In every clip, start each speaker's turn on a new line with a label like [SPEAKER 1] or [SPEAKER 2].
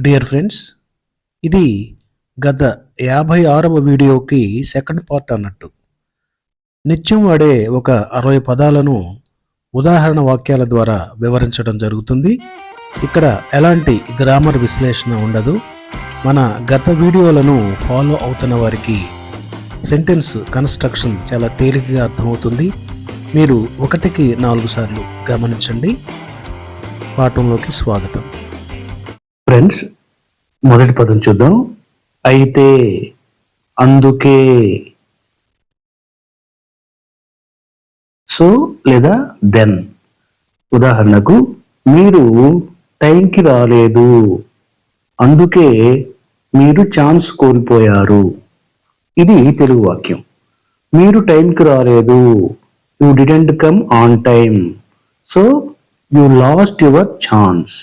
[SPEAKER 1] Dear friends ఇది గత యాభై ఆరవ వీడియోకి సెకండ్ పార్ట్ అన్నట్టు. నిత్యం వాడే ఒక అరవై పదాలను ఉదాహరణ వాక్యాల ద్వారా వివరించడం జరుగుతుంది. ఇక్కడ ఎలాంటి గ్రామర్ విశ్లేషణ ఉండదు. మన గత వీడియోలను ఫాలో అవుతున్న వారికి సెంటెన్స్ కన్స్ట్రక్షన్ చాలా తేలికగా అర్థమవుతుంది. మీరు ఒకటికి నాలుగు సార్లు గమనించండి. పాఠంలోకి స్వాగతం. ఫ్రెండ్స్ మొదటి పదం చూద్దాం. అయితే అందుకే సో లేదా దెన్ ఉదాహరణకు మీరు టైంకి రాలేదు. అందుకే మీరు ఛాన్స్ కోల్పోయారు. ఇది తెలుగు వాక్యం. మీరు టైంకి రాలేదు. You didn't come on time so you lost your chance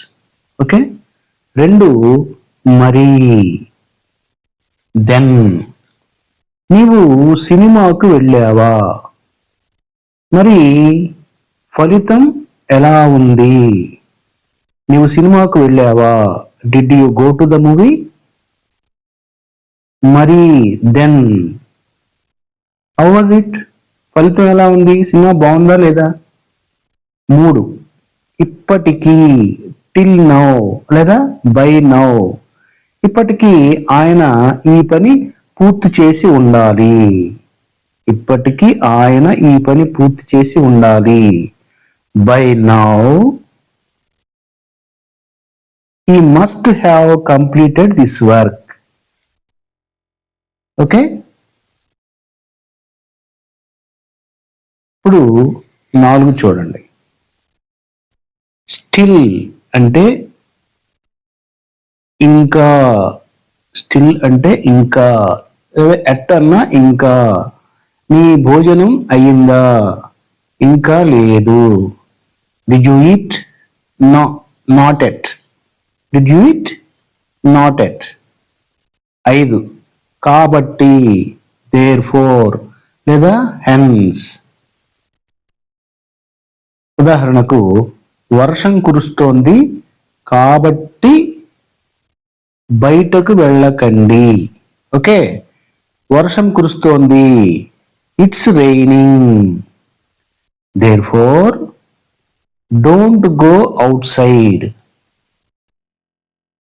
[SPEAKER 1] okay రెండు మరి. దెన్ నీవు సినిమాకు వెళ్ళావా? మరి ఫలితం ఎలా ఉంది? నీవు సినిమాకు వెళ్ళావా? Did you go to the movie మరి దెన్ హౌ వాజ్ ఇట్ ఫలితం ఎలా ఉంది? సినిమా బాగుందా లేదా? మూడు. ఇప్పటికీ టిల్ నౌ లేదా బై నౌ ఇప్పటికీ ఆయన ఈ పని పూర్తి చేసి ఉండాలి. ఇప్పటికీ ఆయన ఈ పని పూర్తి చేసి ఉండాలి. By now he must have completed this work okay ఇప్పుడు నాలుగు చూడండి. స్టిల్ అంటే ఇంకా స్టిల్ అంటే ఇంకా ఎట్ అన్నా ఇంకా నీ భోజనం అయ్యిందా? ఇంకా లేదు. డిడ్ యూ ఈట్ నా not yet did you eat not yet ఐదు. కాబట్టి దేర్ ఫోర్ లేదా హెన్స్ ఉదాహరణకు వర్షం కురుస్తోంది కాబట్టి బయటకు వెళ్ళకండి. ఓకే? వర్షం కురుస్తోంది. It's raining therefore don't go outside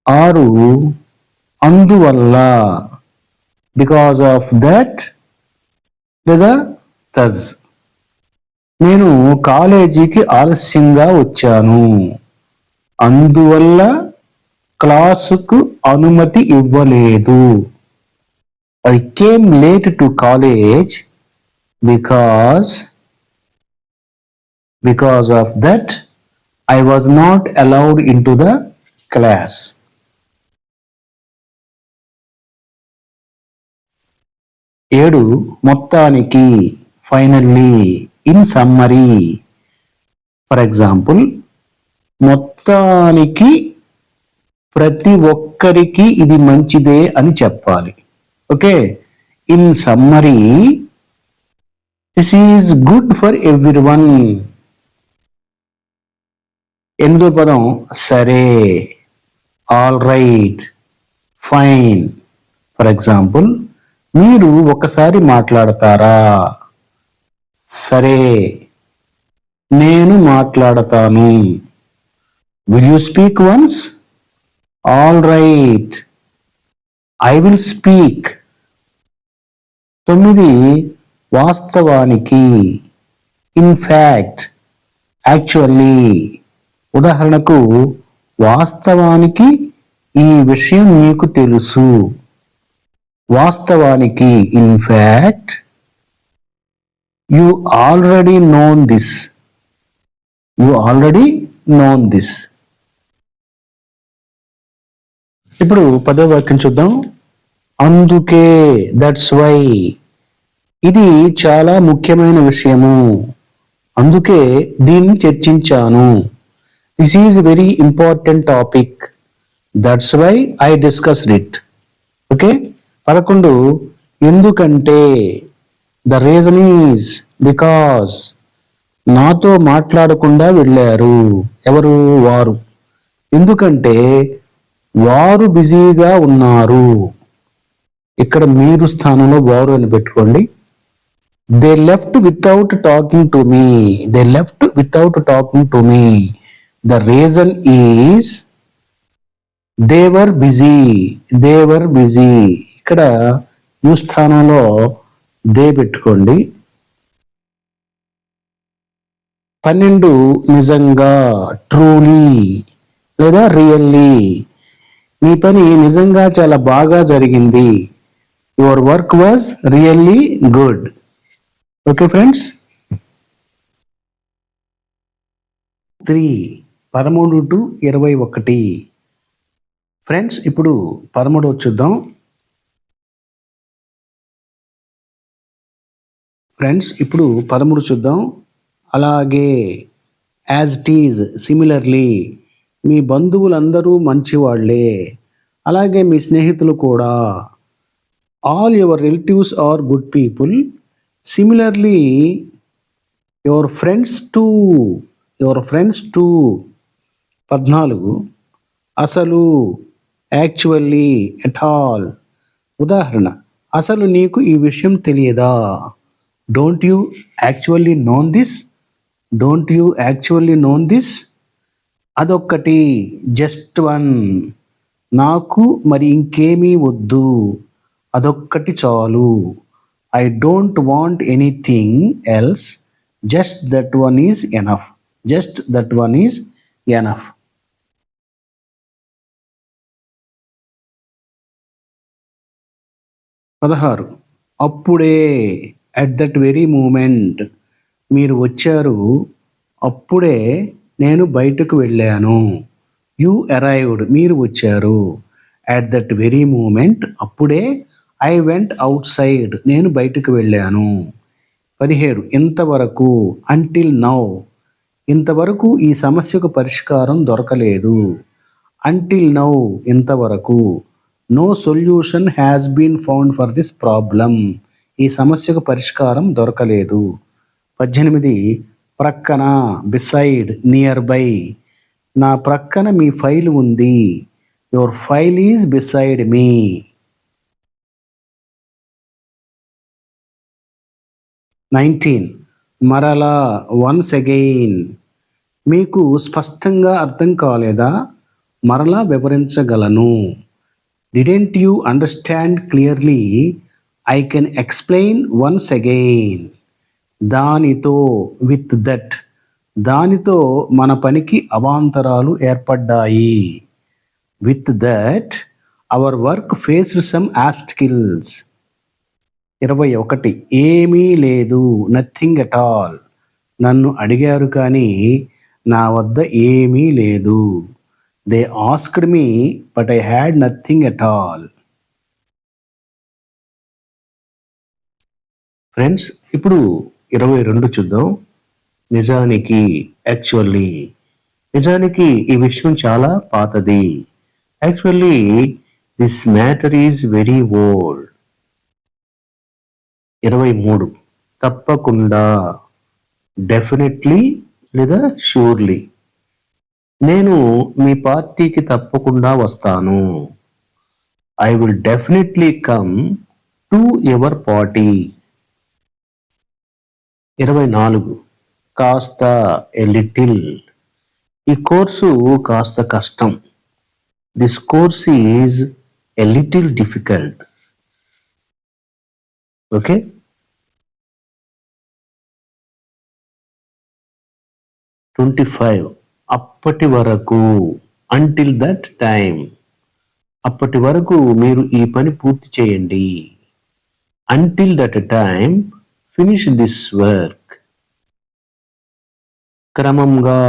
[SPEAKER 1] ఆరు అందువల్ల బికాస్ ఆఫ్ దట్ లేదా తజ్ నేను కాలేజీకి ఆలస్యంగా వచ్చాను. అందువల్ల క్లాసుకు అనుమతి ఇవ్వలేదు. I came late to college because because of that I was not allowed in to the class. ఏడు మొత్తానికి finally in summary for example మొత్తానికి ప్రతి ఒక్కరికి ఇది మంచిదే అని చెప్పాలి. Okay in summary this is good for everyone ఎనిమిదో పదం? సరే. All right fine for example మీరు ఒకసారి మాట్లాడతారా? సరే నేను మాట్లాడతాను. Will you speak once all right I will speak తొమ్మిది వాస్తవానికి. ఇన్ఫ్యాక్ట్ యాక్చువల్లీ ఉదాహరణకు వాస్తవానికి ఈ విషయం మీకు తెలుసు. వాస్తవానికి in fact you already known this you already known this ఇప్పుడు పదో వాక్యం చూద్దాం. అందుకే దట్స్ వై ఇది చాలా ముఖ్యమైన విషయము. అందుకే దీన్ని చర్చించాను. This is very important topic that's why I discussed it okay పదకొండు ఎందుకంటే ద రీజన్ ఈజ్ బికాస్ నాతో మాట్లాడకుండా వెళ్ళారు. ఎవరు? వారు. ఎందుకంటే వారు బిజీగా ఉన్నారు. ఇక్కడ మీరు స్థానంలో వారు అని పెట్టుకోండి. They left without talking to me they left without talking to me the reason is they were busy they were busy ఇక్కడ యూ స్థానంలో దే పెట్టుకోండి. పన్నెండు నిజంగా ట్రూలీ లేదా రియల్లీ. మీ పని నిజంగా చాలా బాగా జరిగింది. Your work was really good. Okay friends? Three పదమూడు టు ఇరవై ఒకటి. ఫ్రెండ్స్ ఇప్పుడు పదమూడు చూద్దాం. ఫ్రెండ్స్ ఇప్పుడు పదమూడు చూద్దాం. అలాగే యాజ్ ఇట్ ఈజ్ సిమిలర్లీ మీ బంధువులందరూ మంచివాళ్ళే. అలాగే మీ స్నేహితులు కూడా. All your relatives are good people similarly your friends too your friends too పద్నాలుగు. అసలు యాక్చువల్లీ ఎట్ ఆల్ ఉదాహరణ అసలు నీకు ఈ విషయం తెలియదా? Don't you actually known this don't you actually known this అదొక్కటి జస్ట్ వన్ నాకు మరి ఇంకేమీ వద్దు. అదొక్కటి చాలు. I don't want anything else just that one is enough just that one is enough పదహారు. అప్పుడే. అట్ దట్ వెరీ మూమెంట్ మీరు వచ్చారు అప్పుడే నేను బయటకు వెళ్ళాను. యు అరైవ్డ్ మీరు వచ్చారు. అట్ దట్ వెరీ మూమెంట్ అప్పుడే ఐ వెంట్ అవుట్ సైడ్ నేను బయటకు వెళ్ళాను. పదిహేడు ఇంతవరకు అంటిల్ నౌ ఇంతవరకు ఈ సమస్యకు పరిష్కారం దొరకలేదు. అంటిల్ నౌ ఇంతవరకు no solution has been found for this problem ఈ సమస్యకు పరిష్కారం దొరకలేదు. పద్దెనిమిది ప్రక్కన బిసైడ్ నియర్ బై నా ప్రక్కన మీ ఫైల్ ఉంది. Your file is beside me nineteen మరలా వన్స్ అగైన్ మీకు స్పష్టంగా అర్థం కాలేదా? మరలా వివరించగలను. Didn't you understand clearly I can explain once again దానితో విత్ దట్ దానితో మన పనికి అవాంతరాలు ఏర్పడ్డాయి. With that our work faced some obstacles ఇరవై ఒకటి ఏమీ లేదు నథింగ్ అట్ ఆల్ నన్ను అడిగారు కానీ నా వద్ద ఏమీ లేదు. They asked me but I had nothing at all friends ఇప్పుడు ఇరవై రెండు చూద్దాం. నిజానికి యాక్చువల్లీ నిజానికి ఈ విషయం చాలా పాతది. Actually this matter is very old ఇరవై మూడు. తప్పకుండా డెఫినెట్లీ లేదా ష్యూర్లీ నేను మీ పార్టీకి తప్పకుండా వస్తాను. I will definitely come to your party ఇరవై నాలుగు. కాస్త ఎ లిటిల్. ఈ కోర్సు కాస్త కష్టం. This course is a little difficult okay twenty five అప్పటి వరకు అంటిల్ దట్ టైం అప్పటి వరకు మీరు ఈ పని పూర్తి చేయండి. Until that time finish this work క్రమంగా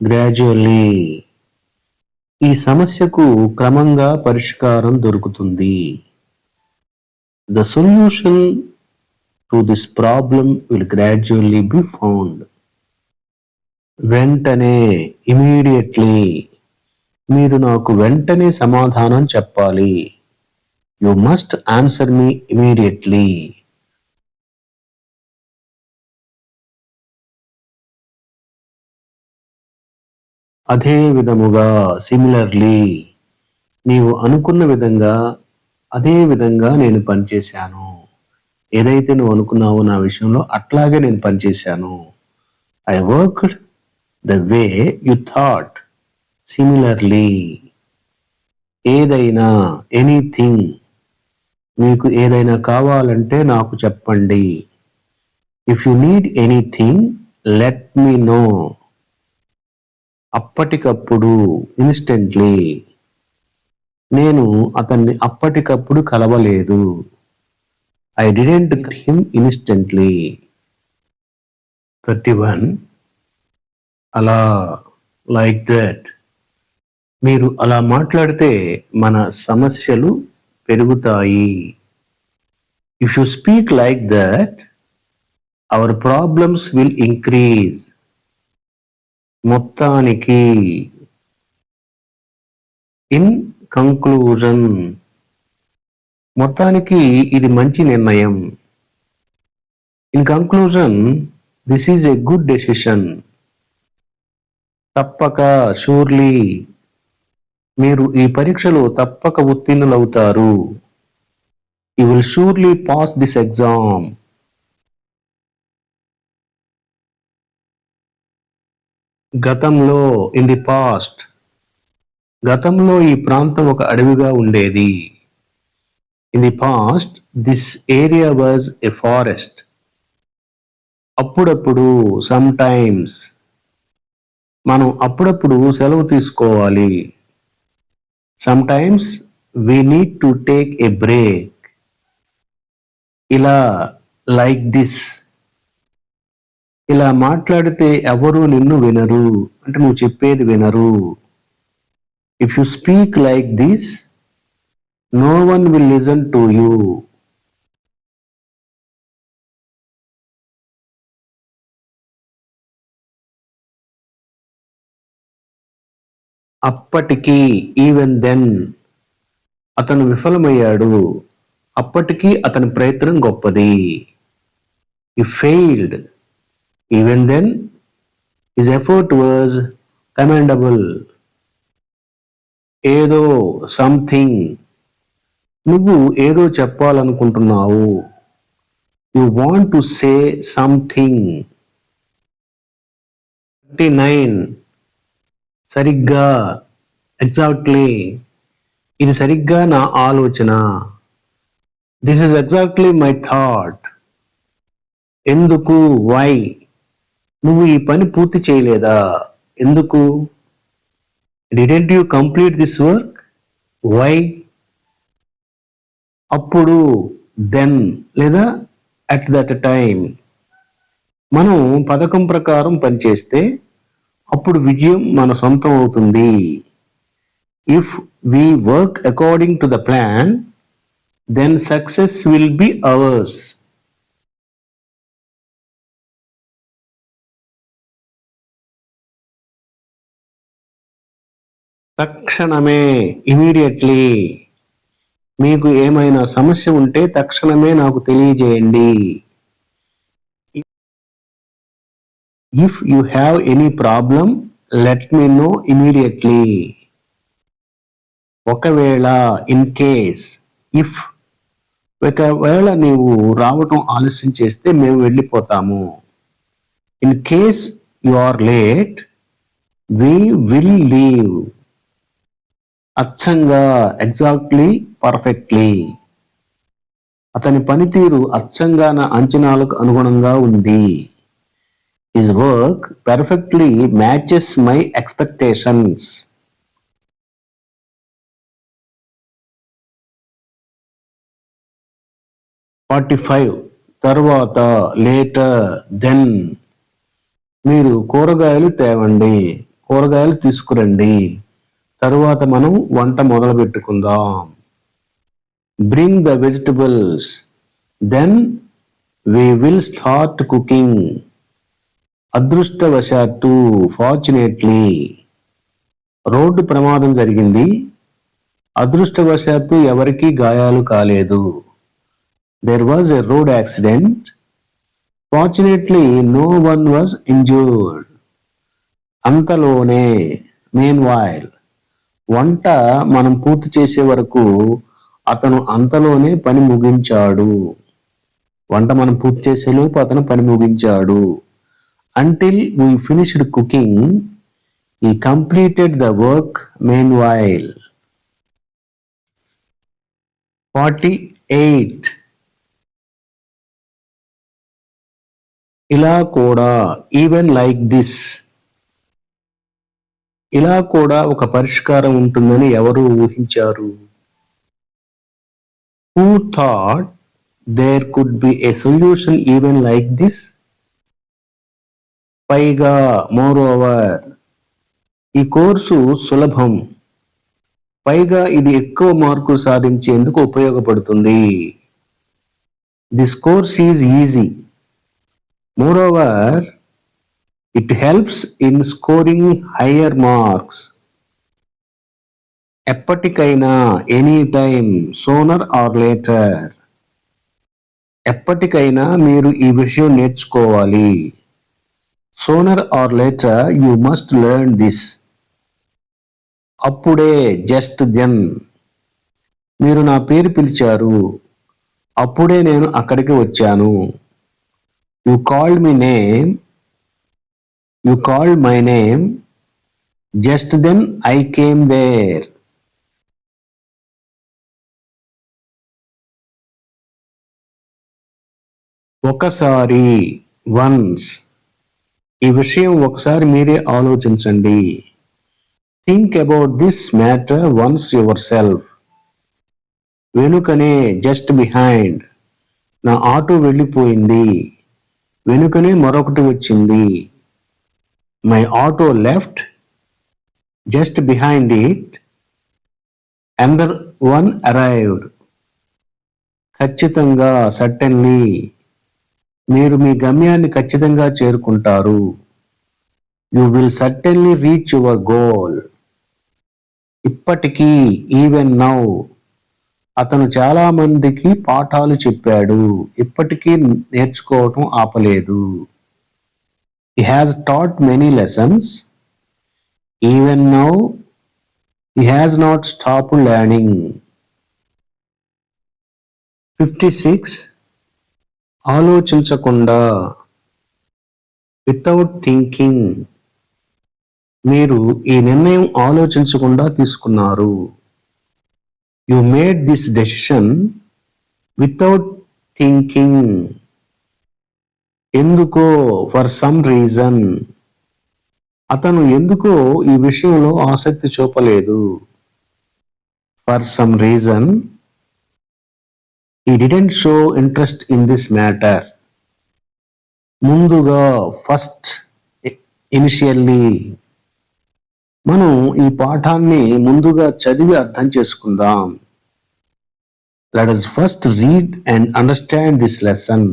[SPEAKER 1] గ్రాడ్యువల్లీ ఈ సమస్యకు క్రమంగా పరిష్కారం దొరుకుతుంది. The solution to this problem will gradually be found వెంటనే ఇమీడియట్లీ మీరు నాకు వెంటనే సమాధానం చెప్పాలి. You must answer me immediately అదే విధముగా సిమిలర్లీ నీవు అనుకున్న విధంగా అదే విధంగా నేను పనిచేశాను. ఏదైతే నువ్వు అనుకున్నావో నా విషయంలో అట్లాగే నేను పనిచేశాను. I worked the way you thought similarly ఏదైనా ఎనీథింగ్ మీకు ఏదైనా కావాలంటే నాకు చెప్పండి. If you need anything let me know అప్పటికప్పుడు ఇన్స్టెంట్లీ నేను అతన్ని అప్పటికప్పుడు కలవలేదు. I didn't him instantly thirty one అలా లైక్ దట్ మీరు అలా మాట్లాడితే మన సమస్యలు పెరుగుతాయి. If you speak like that our problems will increase మొత్తానికి ఇన్ కంక్లూజన్ మొత్తానికి ఇది మంచి నిర్ణయం. In conclusion this is a good decision. తప్పక షూర్లీ మీరు ఈ పరీక్షలో తప్పక ఉత్తీర్ణులవుతారు. You will surely pass this exam. గతంలో ఇన్ ది పాస్ట్ గతంలో ఈ ప్రాంతం ఒక అడవిగా ఉండేది. In the past this area was a forest అప్పుడప్పుడు సమ్ టైమ్స్ మనం అప్పుడప్పుడు సెలవు తీసుకోవాలి. Sometimes we need to take a break ఇలా లైక్ దిస్ ఇలా మాట్లాడితే ఎవరు నిన్ను వినరు. అంటే నువ్వు చెప్పేది వినరు. If you speak like this no one will listen to you అప్పటికీ ఈవెన్ దెన్ అతను విఫలమయ్యాడు. అప్పటికీ అతని ప్రయత్నం గొప్పది. He failed Even then his effort was commendable. ఏదో సంథింగ్ నువ్వు ఏదో చెప్పాలనుకుంటున్నావు. You want to say something thirty nine సరిగ్గా. ఎగ్జాక్ట్లీ ఇది సరిగ్గా నా ఆలోచన. This is exactly my thought ఎందుకు? వై నువ్వు ఈ పని పూర్తి చేయలేదా? ఎందుకు? Didn't you complete this work why అప్పుడు దెన్ లేదా అట్ దట్ టైం మనం పథకం ప్రకారం పనిచేస్తే అప్పుడు విజయం మన సొంతం అవుతుంది. If we work according to the plan then success will be ours తక్షణమే ఇమీడియట్లీ మీకు ఏమైనా సమస్య ఉంటే తక్షణమే నాకు తెలియజేయండి. If you have any problem let me know immediately ఒకవేళ ఇన్ కేస్ ఇఫ్ ఒకవేళ నీవు రావటం ఆలస్యం చేస్తే మేము వెళ్ళిపోతాము. In case you are late we will leave అచ్చంగా ఎగ్జాక్ట్లీ పర్ఫెక్ట్లీ అతని పనితీరు అచ్చంగా నా అంచనాలకు అనుగుణంగా ఉంది. His work perfectly matches my expectations forty five తర్వాత లేటర్ దెన్ మీరు కూరగాయలు తేవండి. కూరగాయలు తీసుకురండి. తరువాత మనం వంట మొదలు పెట్టుకుందాం bring the vegetables then we will start cooking అదృష్టవశాత్తు ఫార్చునేట్లీ రోడ్డు ప్రమాదం జరిగింది. అదృష్టవశాత్తు ఎవరికీ గాయాలు కాలేదు. There was a road accident fortunately no one was injured అంతలోనే మెయిన్ వైల్ వంట మనం పూర్తి చేసే వరకు అతను అంతలోనే పని ముగించాడు. వంట మనం పూర్తి చేసేలోపు అతను పని ముగించాడు. Until we finished cooking he completed the work meanwhile forty eight ఇలా కూడా ఈవెన్ లైక్ దిస్ ఇలా కూడా ఒక పరిష్కారం ఉంటుందని ఎవరు ఊహించారు? Who thought there could be a solution even like this పైగా మోర్ ఓవర్ ఈ కోర్సు సులభం. పైగా ఇది ఎక్కువ మార్కులు సాధించేందుకు ఉపయోగపడుతుంది. This course is easy moreover it helps in scoring higher marks ఎప్పటికైనా any time sooner or later ఎప్పటికైనా మీరు ఈ విషయం నేర్చుకోవాలి. Sooner or later you must learn this అప్పుడే జస్ట్ దెన్ మీరు నా పేరు పిలిచారు. అప్పుడే నేను అక్కడికి వచ్చాను. You called me name you called my name just then I came there ఒకసారి వన్స్ ఈ విషయం ఒకసారి మీరే ఆలోచించండి. Think about this matter once yourself వెనుకనే జస్ట్ బిహైండ్ నా ఆటో వెళ్ళిపోయింది. వెనుకనే మరొకటి వచ్చింది. My auto left just behind it another one arrived ఖచ్చితంగా సటన్లీ మీరు మీ గమ్యాన్ని ఖచ్చితంగా చేరుకుంటారు. You will certainly reach your goal ఇప్పటికీ ఈవెన్ నౌ అతను చాలా మందికి పాఠాలు చెప్పాడు. ఇప్పటికీ నేర్చుకోవటం ఆపలేదు. He has taught many lessons even now, he has not stopped learning. Fifty six ఆలోచించకుండా వితౌట్ థింకింగ్ మీరు ఈ నిర్ణయం ఆలోచించకుండా తీసుకున్నారు. You made this decision without thinking ఎందుకో ఫర్ సమ్ రీజన్ అతను ఎందుకో ఈ విషయంలో ఆసక్తి చూపలేదు. For some reason he didn't show interest in this matter. ముందుగా ఫస్ట్ ఇనిషియల్లీ మనం ఈ పాఠాన్ని ముందుగా చదివి అర్థం చేసుకుందాం. Let us first read and understand this lesson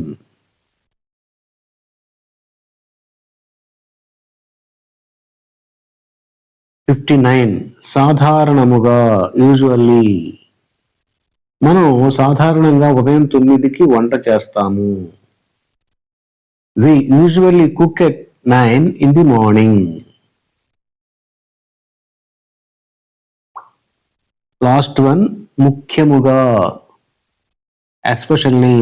[SPEAKER 1] fifty nine సాధారణముగా యూజువల్లీ మనం సాధారణంగా ఉదయం తొమ్మిదికి వంట చేస్తాము. We usually cook at nine in the morning last one ముఖ్యముగా ఎస్పెషల్లీ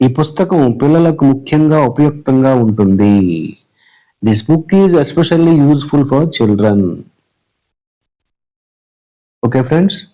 [SPEAKER 1] ఈ పుస్తకం పిల్లలకు ముఖ్యంగా ఉపయుక్తంగా ఉంటుంది. This book is especially useful for children. Okay, friends.